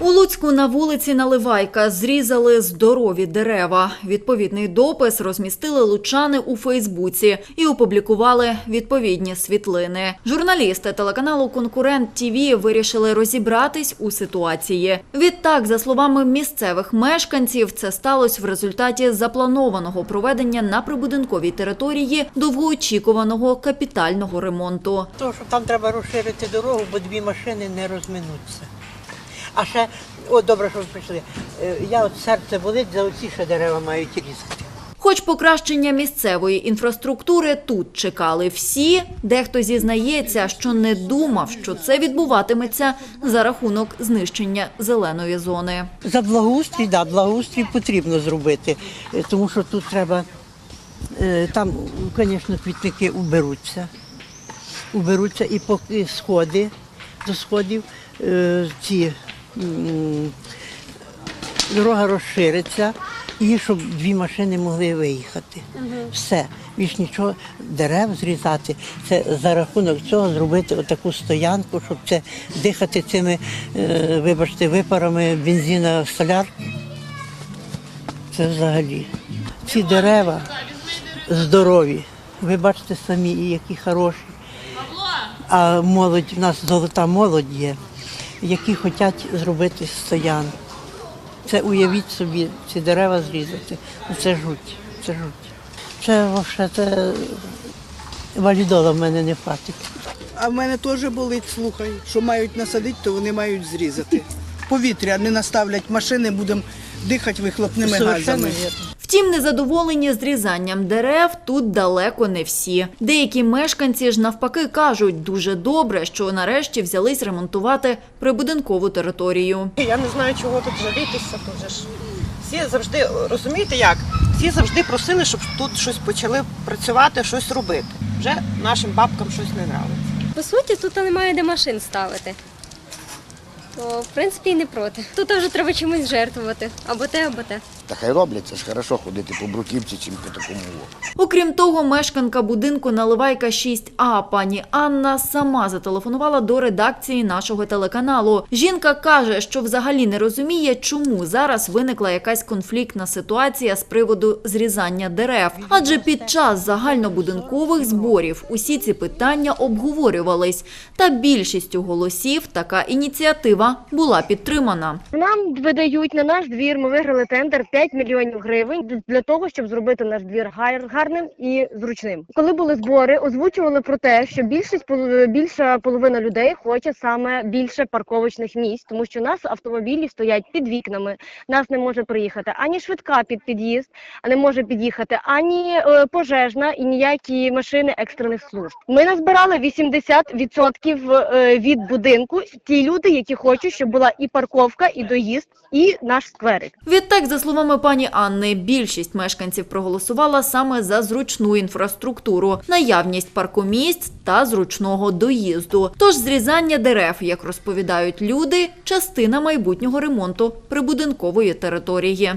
У Луцьку на вулиці Наливайка зрізали здорові дерева. Відповідний допис розмістили лучани у Фейсбуці і опублікували відповідні світлини. Журналісти телеканалу Конкурент ТІВІ вирішили розібратись у ситуації. Відтак, за словами місцевих мешканців, це сталося в результаті запланованого проведення на прибудинковій території довгоочікуваного капітального ремонту. Тому що там треба розширити дорогу, бо дві машини не розминуться. А ще, о, добре, що ви прийшли. Е, Я от серце болить, за оці ще дерева мають різати. Хоч покращення місцевої інфраструктури тут чекали всі, дехто зізнається, що не думав, що це відбуватиметься за рахунок знищення зеленої зони. За благоустрій, да, благоустрій потрібно зробити, е, тому що тут треба, е, там, звісно, квітники уберуться. Уберуться і поки сходи до сходів, ці дорога розшириться, і щоб дві машини могли виїхати. Все. Більш нічого дерев зрізати. Це за рахунок цього зробити отаку стоянку, щоб це дихати цими, е, вибачте, випарами бензина соляр. Це взагалі. Ці дерева здорові. Ви бачите самі, які хороші. А молодь, у нас золота молодь є, які хочуть зробити стоянку. Це уявіть собі, ці дерева зрізати. Ну, Це жуть, це жуть. Це взагалі це валідола в мене не хватить. А в мене теж болить, слухай, що мають насадити, то вони мають зрізати. Повітря не наставлять машини, будемо дихати вихлопними Совершенно газами. вірно. Втім, незадоволені зрізанням дерев тут далеко не всі. Деякі мешканці ж навпаки кажуть, дуже добре, що нарешті взялись ремонтувати прибудинкову територію. Я не знаю, чого тут жалітися. Дуже ж всі завжди розумієте як? Всі завжди просили, щоб тут щось почали працювати, щось робити. Вже нашим бабкам щось не нравиться. По суті, тут немає де машин ставити. То, в принципі, і не проти. Тут вже треба чимось жертвувати. Або те, або те. Та хай роблять, це ж хорошо ходити по бруківці, чим по такому. Окрім того, мешканка будинку Наливайка 6А пані Анна сама зателефонувала до редакції нашого телеканалу. Жінка каже, що взагалі не розуміє, чому зараз виникла якась конфліктна ситуація з приводу зрізання дерев. Адже під час загальнобудинкових зборів усі ці питання обговорювались. Та більшістю голосів така ініціатива була підтримана. Нам видають на наш двір. Ми виграли тендер 5 мільйонів гривень для того, щоб зробити наш двір гар- гарним і зручним. Коли були збори, озвучували про те, що більшість більша половина людей хоче саме більше парковочних місць, тому що у нас автомобілі стоять під вікнами. Нас не може приїхати ані швидка під під'їзд, а не може під'їхати ані е, пожежна і ніякі машини екстрених служб. Ми назбирали 80% е, від будинку. Ті люди, які хочуть, щоб була і парковка, і доїзд, і наш скверик. Відтак, за словами пані Анни, більшість мешканців проголосувала саме за зручну інфраструктуру, наявність паркомісць та зручного доїзду. Тож зрізання дерев, як розповідають люди, частина майбутнього ремонту прибудинкової території.